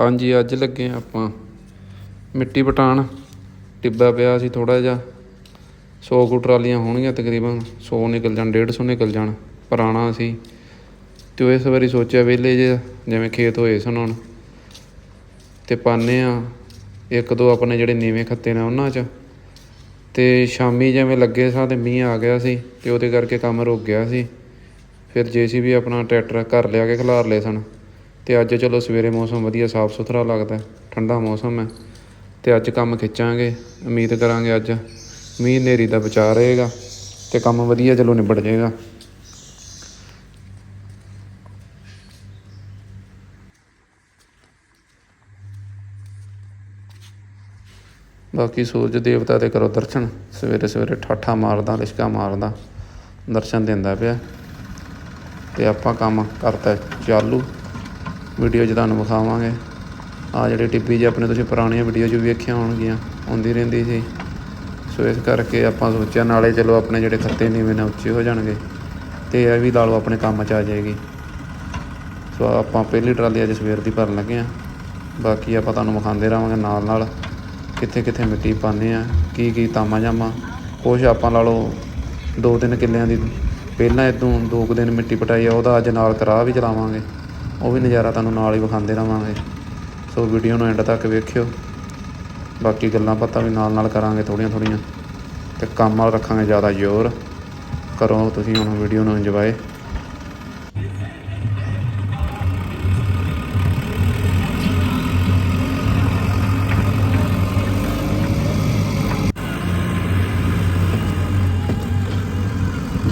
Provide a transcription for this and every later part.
ਹਾਂਜੀ, ਅੱਜ ਲੱਗੇ ਹਾਂ ਆਪਾਂ। ਮਿੱਟੀ ਪਟਾਣ। ਟਿੱਬਾ ਪਿਆ ਸੀ ਥੋੜਾ ਜਿਹਾ। 100 ਕੁ ਟਰਾਲੀਆਂ ਹੋਣਗੀਆਂ ਤਕਰੀਬਨ। 100 ਨਿਕਲ ਜਾਣ 150 ਨਿਕਲ ਜਾਣ। ਪੁਰਾਣਾ ਸੀ। ਤੇ ਉਹ ਇਸ ਵਾਰੀ ਸੋਚਿਆ ਵਿਹਲੇ ਜੇ, ਜਿਵੇਂ ਖੇਤ ਹੋਏ ਸਨ ਹੁਣ। ਤੇ ਪਾਨੇ ਆ ਇੱਕ ਦੋ ਆਪਣੇ ਜਿਹੜੇ ਨੀਵੇਂ ਖੱਤੇ ਨੇ ਉਹਨਾਂ 'ਚ। ਤੇ ਸ਼ਾਮੀ ਜਿਵੇਂ ਲੱਗੇ ਸਾਂ ਤੇ ਮੀਂਹ ਆ ਗਿਆ ਸੀ ਤੇ ਉਹਦੇ ਕਰਕੇ ਕੰਮ ਰੁਕ ਗਿਆ ਸੀ। ਫਿਰ ਜੇਸੀਬੀ ਆਪਣਾ ਟਰੈਕਟਰ ਘਰ ਲਿਆ ਕੇ ਖਿਲਾਰ ਲਏ ਸਨ। ਤੇ ਅੱਜ ਚਲੋ ਸਵੇਰੇ ਮੌਸਮ ਵਧੀਆ, ਸਾਫ਼ ਸੁਥਰਾ ਲੱਗਦਾ ਠੰਡਾ ਮੌਸਮ ਹੈ ਤੇ ਅੱਜ ਕੰਮ ਖਿੱਚਾਂਗੇ, ਉਮੀਦ ਕਰਾਂਗੇ ਅੱਜ ਮੀਂਹ ਹਨੇਰੀ ਦਾ ਬਚਾ ਰਹੇਗਾ ਤੇ ਕੰਮ ਵਧੀਆ ਚਲੋ ਨਿਬੜ ਜਾਏਗਾ। ਬਾਕੀ ਸੂਰਜ ਦੇਵਤਾ ਦੇ ਕਰੋ ਦਰਸ਼ਨ, ਸਵੇਰੇ ਸਵੇਰੇ ਠਾਠਾ ਮਾਰਦਾ, ਲਿਸ਼ਕਾ ਮਾਰਦਾ, ਦਰਸ਼ਨ ਦਿੰਦਾ ਪਿਆ। ਤੇ ਆਪਾਂ ਕੰਮ ਕਰਤਾ ਚਾਲੂ। ਵੀਡੀਓ 'ਚ ਤੁਹਾਨੂੰ ਵਿਖਾਵਾਂਗੇ। ਆ ਜਿਹੜੇ ਟਿੱਬੀ ਜੇ ਆਪਣੇ ਤੁਸੀਂ ਪੁਰਾਣੀਆਂ ਵੀਡੀਓ 'ਚ ਵੀ ਵੇਖੀਆਂ ਹੋਣਗੀਆਂ, ਆਉਂਦੀ ਰਹਿੰਦੀ ਸੀ। ਸੋ ਇਸ ਕਰਕੇ ਆਪਾਂ ਸੋਚਿਆ ਨਾਲੇ ਚਲੋ ਆਪਣੇ ਜਿਹੜੇ ਖੱਤੇ ਨੀਵੇਂ ਨੇ, ਉੱਚੇ ਹੋ ਜਾਣਗੇ। ਤੇ ਇਹ ਵੀ ਲਾ ਲਓ ਆਪਣੇ ਕੰਮ 'ਚ ਆ ਜਾਏਗੀ। ਸੋ ਆਪਾਂ ਪਹਿਲੀ ਟਰਾਲੀ ਅੱਜ ਸਵੇਰ ਦੀ ਭਰਨ ਲੱਗੇ ਆ। ਬਾਕੀ ਆਪਾਂ ਤੁਹਾਨੂੰ ਵਿਖਾਉਂਦੇ ਰਹਾਂਗੇ ਨਾਲ ਨਾਲ ਕਿੱਥੇ ਕਿੱਥੇ ਮਿੱਟੀ ਪਾਉਂਦੇ ਆ, ਕੀ ਕੀ ਤਾਮਾ ਜਾਮਾ। ਕੁਛ ਆਪਾਂ ਲਾ ਲਓ ਦੋ ਤਿੰਨ ਕਿੱਲਿਆਂ ਦੀ, ਪਹਿਲਾਂ ਇਦੋਂ ਦੋ ਕੁ ਦਿਨ ਮਿੱਟੀ ਪਟਾਈ ਆ, ਉਹਦਾ ਅੱਜ ਨਾਲ ਕਰਾ ਵੀ ਚਲਾਵਾਂਗੇ। ਉਹ ਵੀ ਨਜ਼ਾਰਾ ਤੁਹਾਨੂੰ ਨਾਲ ਹੀ ਵਿਖਾਉਂਦੇ ਰਹਾਂਗੇ ਸੋ ਵੀਡੀਓ ਨੂੰ ਐਂਡ ਤੱਕ ਵੇਖਿਓ। ਬਾਕੀ ਗੱਲਾਂ ਬਾਤਾਂ ਵੀ ਨਾਲ ਨਾਲ ਕਰਾਂਗੇ ਥੋੜੀਆਂ ਥੋੜੀਆਂ ਤੇ ਕੰਮ ਨਾਲ ਰੱਖਾਂਗੇ ਜ਼ਿਆਦਾ ਜ਼ੋਰ। ਕਰੋ ਤੁਸੀਂ ਹੁਣ ਵੀਡੀਓ ਨੂੰ ਇੰਜੋਏ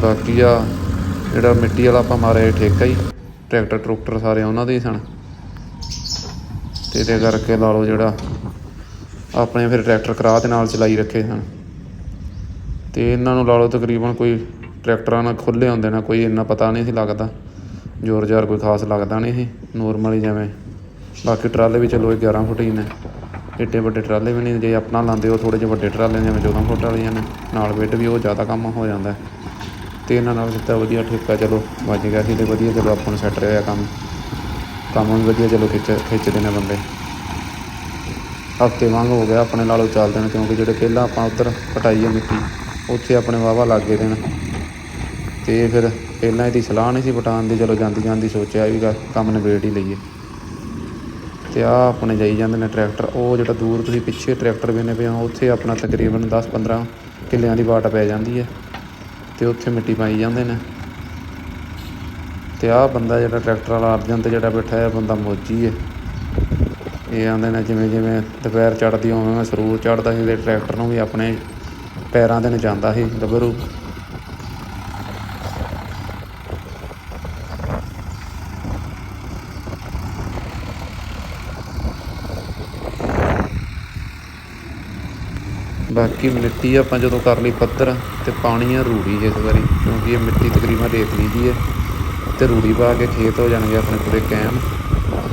ਬਾਕੀ ਆ ਜਿਹੜਾ ਮਿੱਟੀ ਵਾਲਾ ਆਪਾਂ ਮਾਰਿਆ ਠੇਕਾ ਹੀ। ਟਰੈਕਟਰ ਟਰੂਕਟਰ ਸਾਰੇ ਉਹਨਾਂ ਦੇ ਹੀ ਸਨ। ਤੇ ਇਹਦੇ ਕਰਕੇ ਲਾ ਲਓ ਜਿਹੜਾ ਆਪਣੇ ਫਿਰ ਟਰੈਕਟਰ ਕਰਾਹ ਦੇ ਨਾਲ ਚਲਾਈ ਰੱਖੇ ਸਨ। ਤੇ ਇਹਨਾਂ ਨੂੰ ਲਾ ਲਓ ਤਕਰੀਬਨ ਕੋਈ ਟਰੈਕਟਰਾਂ ਨਾਲ ਖੁੱਲੇ ਹੁੰਦੇ ਨੇ, ਕੋਈ ਇੰਨਾ ਪਤਾ ਨਹੀਂ ਸੀ ਲੱਗਦਾ। ਜ਼ੋਰ ਜ਼ਾਰ ਕੋਈ ਖਾਸ ਲੱਗਦਾ ਨਹੀਂ ਸੀ ਨੋਰਮਲੀ ਜਿਵੇਂ। ਬਾਕੀ ਟਰਾਲੇ ਵੀ ਚਲੋ ਇਹ 11 ਫੁੱਟ ਹੀ ਨੇ। ਏਡੇ ਵੱਡੇ ਟਰਾਲੇ ਵੀ ਨਹੀਂ, ਜੇ ਆਪਣਾ ਲਾਉਂਦੇ ਉਹ ਥੋੜੇ ਜਿਹੇ ਵੱਡੇ ਟਰਾਲੇ ਜਿਵੇਂ 14 ਫੁੱਟ ਵਾਲੀਆਂ ਨੇ, ਨਾਲ ਵੇਟ ਵੀ ਉਹ ਜ਼ਿਆਦਾ ਕੰਮ ਹੋ ਜਾਂਦਾ। ਤੇ ਇਹਨਾਂ ਨਾਲ ਦਿੱਤਾ ਵਧੀਆ ਠੇਕਾ, ਚਲੋ ਵੱਜ ਗਿਆ ਸੀ ਤੇ ਵਧੀਆ, ਚਲੋ ਆਪਾਂ ਨੂੰ ਸੈੱਟ ਰਿਹਾ ਕੰਮ। ਕੰਮ ਵੀ ਵਧੀਆ, ਚਲੋ ਖਿੱਚ, ਖਿੱਚਦੇ ਨੇ ਬੰਦੇ। ਹਫ਼ਤੇ ਵਾਂਗ ਹੋ ਗਿਆ ਆਪਣੇ ਨਾਲੋਂ ਚੱਲਦੇ ਨੇ ਕਿਉਂਕਿ ਜਿਹੜੇ ਪਹਿਲਾਂ ਆਪਾਂ ਉੱਧਰ ਕਟਾਈ ਆ ਮਿੱਟੀ, ਉੱਥੇ ਆਪਣੇ ਵਾਵਾ ਲੱਗ ਗਏ ਦੇਣ। ਤੇ ਫਿਰ ਪਹਿਲਾਂ ਇਹਦੀ ਸਲਾਹ ਨਹੀਂ ਸੀ ਪਟਾਉਣ ਦੀ, ਚਲੋ ਜਾਂਦੀ ਜਾਂਦੀ ਸੋਚਿਆ ਵੀ ਗਾ- ਕੰਮ ਨਿਬੇੜ ਹੀ ਲਈਏ। ਤੇ ਆ ਆਪਣੇ ਜਾਈ ਜਾਂਦੇ ਨੇ ਟਰੈਕਟਰ, ਉਹ ਜਿਹੜਾ ਦੂਰ ਤੁਸੀਂ ਪਿੱਛੇ ਟਰੈਕਟਰ ਵੇਨੇ ਪਿਆ ਉੱਥੇ ਆਪਣਾ ਤਕਰੀਬਨ 10 15 ਕਿੱਲਿਆਂ ਦੀ ਵਾਟ ਪੈ ਜਾਂਦੀ ਹੈ। ਤੇ ਉੱਥੇ ਮਿੱਟੀ ਪਾਈ ਜਾਂਦੇ ਨੇ। ਤੇ ਆਹ ਬੰਦਾ ਜਿਹੜਾ ਟਰੈਕਟਰ ਵਾਲਾ ਅਰਜਨ ਤੇ ਜਿਹੜਾ ਬੈਠਾ ਹੈ, ਬੰਦਾ ਮੋਜੀ ਹੈ। ਇਹ ਆਂਦੇ ਨੇ ਜਿਵੇਂ ਜਿਵੇਂ ਦੁਪਹਿਰ ਚੜਦੀ ਉਵੇਂ ਮੈਂ ਸਰੂਰ ਚੜਦਾ ਸੀ ਤੇ ਟਰੈਕਟਰ ਨੂੰ ਵੀ ਆਪਣੇ ਪੈਰਾਂ ਦੇ ਨਚਾਉਂਦਾ ਸੀ ਗੱਭਰੂ। ਬਾਕੀ ਮਿੱਟੀ ਆਪਾਂ ਜਦੋਂ ਕਰ ਲਈ ਪੱਧਰ ਤੇ ਪਾਣੀ ਆ ਰੂੜੀ ਇਸ ਵਾਰੀ, ਕਿਉਂਕਿ ਇਹ ਮਿੱਟੀ ਤਕਰੀਬਨ ਰੇਤਲੀ ਦੀ ਹੈ ਤੇ ਰੂੜੀ ਪਾ ਕੇ ਖੇਤ ਹੋ ਜਾਣਗੇ ਆਪਣੇ ਪੂਰੇ ਕੈਮ।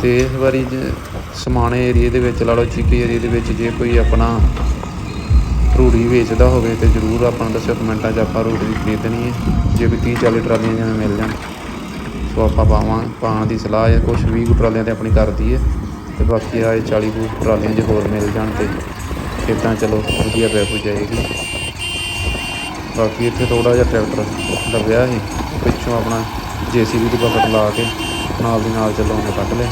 ਤੇ ਇਸ ਵਾਰੀ ਜੇ ਸਮਾਣੇ ਏਰੀਏ ਦੇ ਵਿੱਚ ਲਾ ਲਓ ਚੀਕੀ ਏਰੀਏ ਦੇ ਵਿੱਚ ਜੇ ਕੋਈ ਆਪਣਾ ਰੂੜੀ ਵੇਚਦਾ ਹੋਵੇ ਤੇ ਜਰੂਰ ਆਪਾਂ ਨੂੰ ਦੱਸਿਓ ਕਮੈਂਟਾਂ 'ਚ ਆਪਾਂ ਰੂੜੀ ਖਰੀਦਣੀ ਹੈ। ਜੇ ਵੀ 30 40 ਟਰਾਲੀਆਂ ਜਿਵੇਂ ਮਿਲ ਜਾਣ, ਸੋ ਆਪਾਂ ਪਾਵਾਂ, ਪਾਉਣ ਦੀ ਸਲਾਹ ਹੈ ਕੁਛ 20 ਕੁ ਟਰਾਲੀਆਂ ਤੇ ਆਪਣੀ ਕਰਦੀ ਹੈ। ਤੇ ਬਾਕੀ ਆ ਇਹ 40 ਕੁ ਟਰਾਲੀਆਂ ਜੇ ਹੋਰ ਮਿਲ ਜਾਣ ਤੇ ਖੇਤਾਂ ਚਲੋ ਵਧੀਆ ਪੈ ਜਾਏਗੀ। ਬਾਕੀ ਇੱਥੇ ਥੋੜਾ ਜਿਹਾ ਟਰੈਕਟਰ ਲੱਭਿਆ ਸੀ। ਪਿੱਛੋਂ ਆਪਣਾ ਜੀਸੀਬੀ ਦੀ ਬਕਟ ਲਾ ਕੇ ਨਾਲ ਦੀ ਨਾਲ ਚਲੋ ਕੱਢ ਲਿਆ।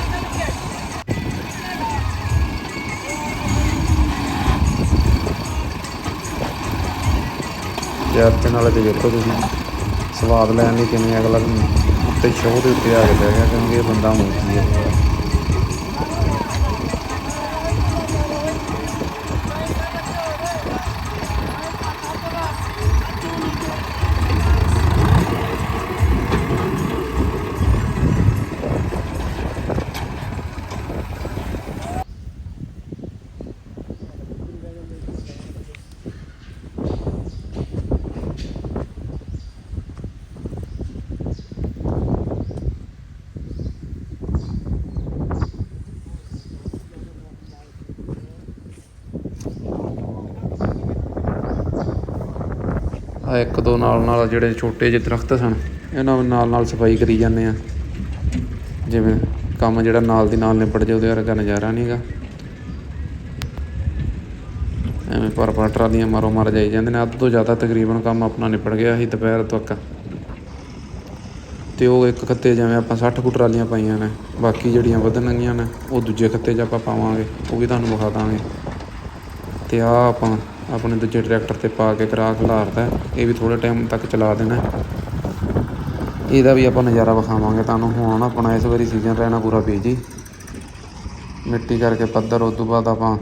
ਯਾਰ ਤੇ ਨਾਲੇ ਤੇ ਵੇਖੋ ਤੁਸੀਂ, ਸਵਾਦ ਲੈਣ ਲਈ ਕਿਵੇਂ ਅਗਲਾ ਉੱਤੇ ਸ਼ੋਅ ਦੇ ਉੱਤੇ ਆ ਕੇ ਬਹਿ ਗਿਆ, ਕਿਉਂਕਿ ਇਹ ਬੰਦਾ ਮੂਰਤੀ ਹੈ ਆ ਇੱਕ ਦੋ ਨਾਲ ਨਾਲ ਜਿਹੜੇ ਛੋਟੇ ਜਿਹੇ ਦਰਖਤ ਸਨ, ਇਹਨਾਂ ਨਾਲ ਨਾਲ ਸਫ਼ਾਈ ਕਰੀ ਜਾਂਦੇ ਆ। ਜਿਵੇਂ ਕੰਮ ਜਿਹੜਾ ਨਾਲ ਦੀ ਨਾਲ ਨਿਪਟ ਜਾਏ, ਉਹਦੇ ਵਰਗਾ ਨਜ਼ਾਰਾ ਨਹੀਂਗਾ ਐਵੇਂ ਪਰ ਪਰ ਟਰਾਲੀਆਂ ਮਾਰੋ ਮਾਰ ਜਾਈ ਜਾਂਦੇ ਨੇ। ਅੱਧ ਤੋਂ ਜ਼ਿਆਦਾ ਤਕਰੀਬਨ ਕੰਮ ਆਪਣਾ ਨਿਪਟ ਗਿਆ ਸੀ ਦੁਪਹਿਰ ਤੱਕ। ਤੇ ਉਹ ਇੱਕ ਖੱਤੇ ਜਿਵੇਂ ਆਪਾਂ 60 ਕੁ ਟਰਾਲੀਆਂ ਪਾਈਆਂ ਨੇ, ਬਾਕੀ ਜਿਹੜੀਆਂ ਵਧਣਗੀਆਂ ਨੇ, ਉਹ ਦੂਜੇ ਖੱਤੇ 'ਚ ਆਪਾਂ ਪਾਵਾਂਗੇ, ਉਹ ਵੀ ਤੁਹਾਨੂੰ ਵਿਖਾ ਦਾਂਗੇ। ਤੇ ਆ ਆਪਾਂ ਆਪਣੇ ਦੂਜੇ ਟਰੈਕਟਰ ਤੇ ਪਾ ਕੇ ਕਰਾ ਖਲਾਰਦਾ ਇਹ ਵੀ ਥੋੜੇ ਟਾਈਮ ਤੱਕ ਚਲਾ ਦੇਣਾ ਇਹਦਾ ਵੀ ਆਪਾਂ ਨਜ਼ਾਰਾ ਵਿਖਾਵਾਂਗੇ। ਤੁਹਾਨੂੰ ਹੁਣ ਆਪਣਾ ਇਸ ਵਾਰੀ ਸੀਜ਼ਨ ਰਹਿਣਾ ਪੂਰਾ ਬੀਜੀ ਮਿੱਟੀ ਕਰਕੇ ਪੱਧਰ ਉਸ ਤੋਂ ਬਾਅਦ ਆਪਾਂ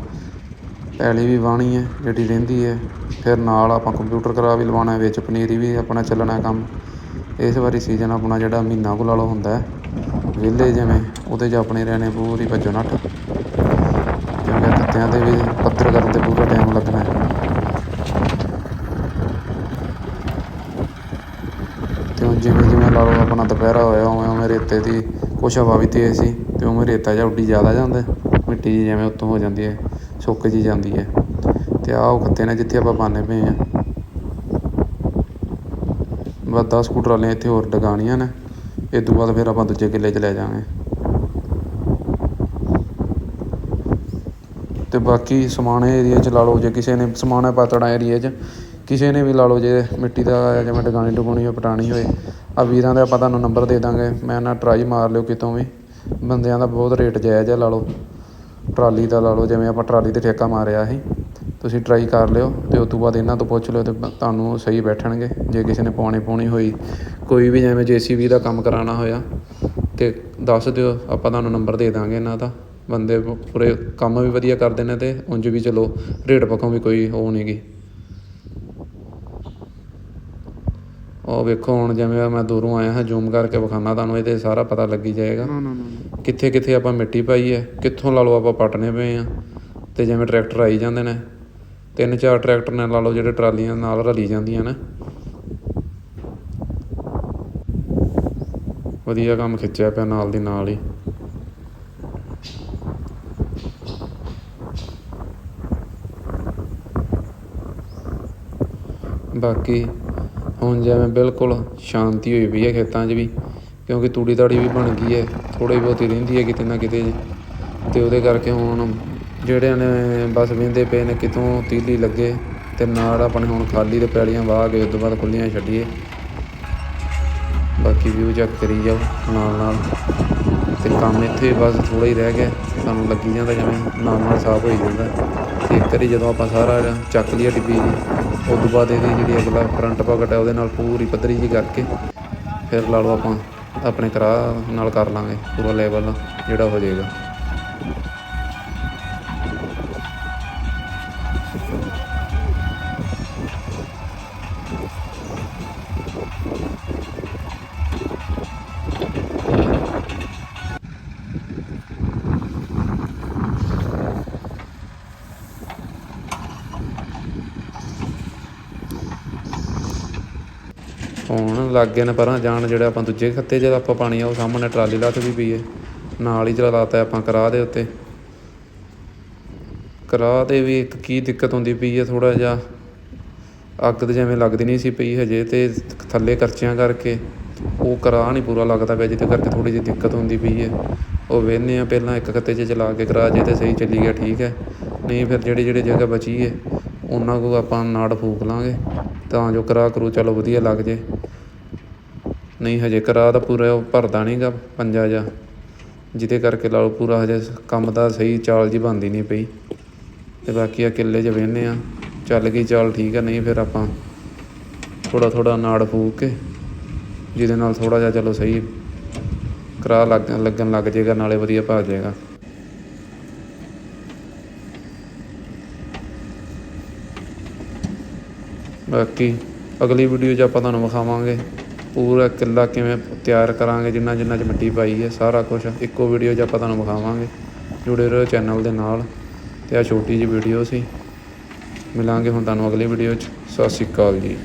ਪੈਲੀ ਵੀ ਵਾਹਣੀ ਹੈ, ਜਿਹੜੀ ਰਹਿੰਦੀ ਹੈ। ਫਿਰ ਨਾਲ ਆਪਾਂ ਕੰਪਿਊਟਰ ਕਰਾ ਵੀ ਲਵਾਉਣਾ ਹੈ, ਵਿੱਚ ਪਨੀਰੀ ਵੀ ਆਪਣਾ ਚੱਲਣਾ ਕੰਮ। ਇਸ ਵਾਰੀ ਸੀਜ਼ਨ ਆਪਣਾ ਜਿਹੜਾ ਮਹੀਨਾ ਕੁ ਲਾਲੋ ਹੁੰਦਾ ਹੈ। ਵਿਹਲੇ ਜਿਵੇਂ, ਉਹਦੇ 'ਚ ਆਪਣੇ ਰਹਿਣੇ ਪੂਰੀ ਭੱਜੋ ਨੱਠ। ਜਿਵੇਂ ਖੱਤਿਆਂ ਦੇ ਵੀ ਟਾਈਮ ਲੱਗਣਾ ਹੈ ਤੇ ਹੁਣ ਜਿਵੇਂ ਜਿਵੇਂ ਲਾ ਲਓ ਆਪਣਾ ਦੁਪਹਿਰਾ ਹੋਇਆ, ਉਵੇਂ ਉਵੇਂ ਰੇਤੇ ਦੀ ਕੁਛ ਹਵਾ ਵੀ ਤੇਜ਼ ਸੀ ਤੇ ਉਵੇਂ ਰੇਤਾ ਜਿਹਾ ਉੱਡੀ ਜ਼ਿਆਦਾ ਜਾਂਦਾ। ਮਿੱਟੀ ਜਿਹੀ ਜਿਵੇਂ ਉੱਤੋਂ ਹੋ ਜਾਂਦੀ ਹੈ, ਸੁੱਕ ਜੀ ਜਾਂਦੀ ਹੈ। ਤੇ ਆਹ ਉਹ ਖੱਤੇ ਨੇ ਜਿੱਥੇ ਆਪਾਂ ਪਾਉਂਦੇ ਪਏ ਆ ਬਸ 10 ਕੁ ਟਰਾਲੀਆਂ ਇੱਥੇ ਹੋਰ ਡਗਾਣੀਆਂ ਨੇ। ਇਹ ਤੋਂ ਬਾਅਦ ਫਿਰ ਆਪਾਂ ਦੂਜੇ ਕਿੱਲੇ 'ਚ ਲੈ ਜਾਵਾਂਗੇ। ਤੇ ਬਾਕੀ ਸਮਾਣੇ ਏਰੀਏ 'ਚ ਲਾ ਲਓ ਜੇ ਕਿਸੇ ਨੇ ਸਮਾਣਾ ਪਾਤੜਾ ਏਰੀਏ 'ਚ, ਕਿਸੇ ਨੇ ਵੀ ਲਾ ਲਓ ਜੇ ਮਿੱਟੀ ਦਾ ਜਿਵੇਂ ਡਗਾਣੀ ਡੁਗਾਣੀ ਹੋਏ ਪਟਾਣੀ ਹੋਏ ਆ ਵੀਰਾਂ ਦਾ ਆਪਾਂ ਤੁਹਾਨੂੰ ਨੰਬਰ ਦੇ ਦਾਂਗੇ, ਮੈਂ ਨਾ ਟਰਾਈ ਮਾਰ ਲਿਓ ਕਿਤੋਂ ਵੀ, ਬੰਦਿਆਂ ਦਾ ਬਹੁਤ ਰੇਟ ਜਾਇਜ਼ ਹੈ ਲਾ ਲਓ, ਟਰਾਲੀ ਦਾ ਲਾ ਲਓ ਜਿਵੇਂ ਆਪਾਂ ਟਰਾਲੀ ਤੇ ਠੇਕਾ ਮਾਰਿਆ ਸੀ, ਤੁਸੀਂ ਟਰਾਈ ਕਰ ਲਿਓ ਤੇ ਉਸ ਤੋਂ ਬਾਅਦ ਇਹਨਾਂ ਤੋਂ ਪੁੱਛ ਲਿਓ ਤੇ ਤੁਹਾਨੂੰ ਸਹੀ ਬੈਠਣਗੇ, ਜੇ ਕਿਸੇ ਨੇ ਪਾਉਣੀ ਪਾਉਣੀ ਹੋਈ, ਕੋਈ ਵੀ ਜਿਵੇਂ ਜੀਸੀਬੀ ਦਾ ਕੰਮ ਕਰਾਉਣਾ ਹੋਇਆ, ਤੇ ਦੱਸ ਦਿਓ, ਆਪਾਂ ਤੁਹਾਨੂੰ ਨੰਬਰ ਦੇ ਦਾਂਗੇ ਇਹਨਾਂ ਦਾ। ਬੰਦੇ ਪੂਰੇ ਕੰਮ ਵੀ ਵਧੀਆ ਕਰਦੇ ਨੇ ਤੇ ਉਂਝ ਵੀ ਚਲੋ ਰੇਟ ਪੱਖੋਂ ਵੀ ਕੋਈ ਉਹ ਨਹੀਂ ਗੀ। ਉਹ ਵੇਖੋ ਹੁਣ ਜਿਵੇਂ ਮੈਂ ਦੂਰੋਂ ਆਇਆ ਹਾਂ ਜ਼ੂਮ ਕਰਕੇ ਵਿਖਾਣਾ ਤੁਹਾਨੂੰ ਇਹਦੇ ਸਾਰਾ ਪਤਾ ਲੱਗੀ ਜਾਏਗਾ। ਕਿੱਥੇ ਕਿੱਥੇ ਆਪਾਂ ਮਿੱਟੀ ਪਾਈ ਹੈ ਕਿੱਥੋਂ ਲਾ ਲਓ ਆਪਾਂ ਪੱਟਨੇ ਪਏ ਆ ਤੇ ਜਿਵੇਂ ਟਰੈਕਟਰ ਆਈ ਜਾਂਦੇ ਨੇ ਤਿੰਨ ਚਾਰ ਟਰੈਕਟਰ ਨੇ ਲਾ ਲਓ ਜਿਹੜੇ ਟਰਾਲੀਆਂ ਨਾਲ ਰਲੀ ਜਾਂਦੀਆਂ ਨੇ। ਵਧੀਆ ਕੰਮ ਖਿੱਚਿਆ ਪਿਆ ਨਾਲ ਦੀ ਨਾਲ ਹੀ। ਬਾਕੀ ਹੁਣ ਜਿਵੇਂ ਬਿਲਕੁਲ ਸ਼ਾਂਤੀ ਹੋਈ ਪਈ ਹੈ ਖੇਤਾਂ 'ਚ ਵੀ, ਕਿਉਂਕਿ ਤੂੜੀ ਤਾੜੀ ਵੀ ਬਣ ਗਈ ਹੈ ਥੋੜੀ ਬਹੁਤੀ ਰਹਿੰਦੀ ਹੈ ਕਿਤੇ ਨਾ ਕਿਤੇ ਤੇ ਉਹਦੇ ਕਰਕੇ ਹੁਣ ਜਿਹੜੇ ਨੇ ਬਸ ਵਿੰਦੇ ਪਏ ਨੇ ਕਿਤੋਂ ਤੀਲੀ ਲੱਗੇ ਤੇ ਨਾਲ ਆਪਣੇ ਹੁਣ ਖਾਲੀ ਤੇ ਪੈਲੀਆਂ ਵਾਹ ਕੇ ਉਸ ਤੋਂ ਬਾਅਦ ਖੁੱਲੀਆਂ ਛੱਡੀਏ। ਬਾਕੀ ਵਿਊ ਚੈੱਕ ਕਰੀ ਜਾਓ ਨਾਲ ਨਾਲ। ਤੇ ਕੰਮ ਇੱਥੇ ਬਸ ਥੋੜਾ ਹੀ ਰਹਿ ਗਿਆ ਸਾਨੂੰ ਲੱਗੀ ਜਾਂਦਾ ਜਿਵੇਂ ਨਾਲ ਨਾਲ ਸਾਫ਼ ਹੋਈ ਜਾਂਦਾ। ਤੇ ਇੱਕ ਵਾਰੀ ਜਦੋਂ ਆਪਾਂ ਸਾਰਾ ਚੱਕ ਲਿਆ ਡਿੱਬੀ ਜੀ ਉਸ ਤੋਂ ਬਾਅਦ ਇਹਦੀ ਜਿਹੜੀ ਅਗਲਾ ਫਰੰਟ ਪਾਕਟ ਹੈ ਉਹਦੇ ਨਾਲ ਪੂਰੀ ਪੱਧਰੀ ਜੀ ਕਰਕੇ ਫਿਰ ਲਾ ਲਓ ਆਪਾਂ, ਆਪਣੇ ਕਰਾ ਨਾਲ ਕਰ ਲਾਂਗੇ, ਪੂਰਾ ਲੈਵਲ ਜਿਹੜਾ ਹੋ ਜਾਏਗਾ। ਹੁਣ ਲੱਗ ਗਏ ਨੇ ਪਰਾਂ, ਜਾਣ ਜਿਹੜਾ ਆਪਾਂ ਦੂਜੇ ਖੱਤੇ 'ਚ ਆਪਾਂ ਪਾਣੀ ਆ, ਉਹ ਸਾਹਮਣੇ ਟਰਾਲੀ ਲੱਥ ਵੀ ਪਈ ਹੈ ਨਾਲ ਹੀ ਚਲਾਤਾ ਆਪਾਂ ਕਰਾ ਦੇ ਉੱਤੇ। ਕਰਾ 'ਤੇ ਵੀ ਇੱਕ ਕੀ ਦਿੱਕਤ ਹੁੰਦੀ ਪਈ ਹੈ ਥੋੜਾ ਜਿਹਾ। ਅੱਗ ਤੇ ਜਿਵੇਂ ਲੱਗਦੀ ਨਹੀਂ ਸੀ ਪਈ ਹਜੇ ਤੇ ਥੱਲੇ ਕਰਚਿਆਂ ਕਰਕੇ। ਉਹ ਕਰਾ ਨਹੀਂ ਪੂਰਾ ਲੱਗਦਾ ਪਿਆ, ਜਿਹਦੇ ਕਰਕੇ ਥੋੜੀ ਜਿਹੀ ਦਿੱਕਤ ਹੁੰਦੀ ਪਈ ਹੈ ਉਹ ਵੇਖਦੇ ਆ ਪਹਿਲਾਂ ਇੱਕ ਖੱਤੇ 'ਚ ਚਲਾ ਕੇ ਕਰਾ ਜੇ ਤੇ ਸਹੀ ਚੱਲੀ ਗਿਆ, ਠੀਕ ਹੈ। ਨਹੀਂ ਫਿਰ ਜਿਹੜੀ ਜਿਹੜੀ ਜਗ੍ਹਾ ਬਚੀ ਹੈ ਉਹਨਾਂ ਕੋ ਆਪਾਂ ਨਾੜ ਫੂਕ ਲਾਂਗੇ। ਤਾਂ ਜੋ ਕਰਾਹ ਕਰੂ, ਚਲੋ ਵਧੀਆ ਲੱਗ ਜੇ। ਨਹੀਂ ਹਜੇ ਕਰਾਹ ਤਾਂ ਪੂਰਾ, ਉਹ ਭਰਦਾ ਨਹੀਂਗਾ ਪੰਜਾ ਜਾ ਜਿਹਦੇ ਕਰਕੇ ਲਾ ਲਓ ਪੂਰਾ ਹਜੇ ਕੰਮ ਦਾ ਸਹੀ ਚਾਲ ਜੀ ਬਣਦੀ ਨਹੀਂ ਪਈ। ਤੇ ਬਾਕੀ ਆ ਕਿੱਲੇ 'ਚ ਵੇਹਨੇ ਆ। ਚੱਲ ਗਈ, ਚਾਲ ਠੀਕ ਆ, ਨਹੀਂ ਫਿਰ ਆਪਾਂ ਥੋੜਾ ਥੋੜਾ ਨਾੜ ਫੂਕ ਕੇ ਜਿਹਦੇ ਨਾਲ ਥੋੜਾ ਜਿਹਾ ਚਲੋ ਸਹੀ ਕਰਾ ਲੱਗ, ਲੱਗਣ ਲੱਗ ਜਾਏਗਾ ਨਾਲੇ ਵਧੀਆ ਭਾ ਜਾਏਗਾ ਬਾਕੀ ਅਗਲੀ ਵੀਡੀਓ 'ਚ ਆਪਾਂ ਤੁਹਾਨੂੰ ਵਿਖਾਵਾਂਗੇ ਪੂਰਾ ਕਿੱਲਾ ਕਿਵੇਂ ਤਿਆਰ ਕਰਾਂਗੇ, ਜਿੰਨਾ ਜਿੰਨਾ 'ਚ ਮਿੱਟੀ ਪਾਈ ਹੈ, ਸਾਰਾ ਕੁਝ ਇੱਕੋ ਵੀਡੀਓ 'ਚ ਆਪਾਂ ਤੁਹਾਨੂੰ ਵਿਖਾਵਾਂਗੇ। ਜੁੜੇ ਰਹੋ ਚੈਨਲ ਦੇ ਨਾਲ। ਤੇ ਆ ਛੋਟੀ ਜਿਹੀ ਵੀਡੀਓ ਸੀ। ਮਿਲਾਂਗੇ ਹੁਣ ਤੁਹਾਨੂੰ ਅਗਲੀ ਵੀਡੀਓ 'ਚ। ਸਤਿ ਸ਼੍ਰੀ ਅਕਾਲ ਜੀ।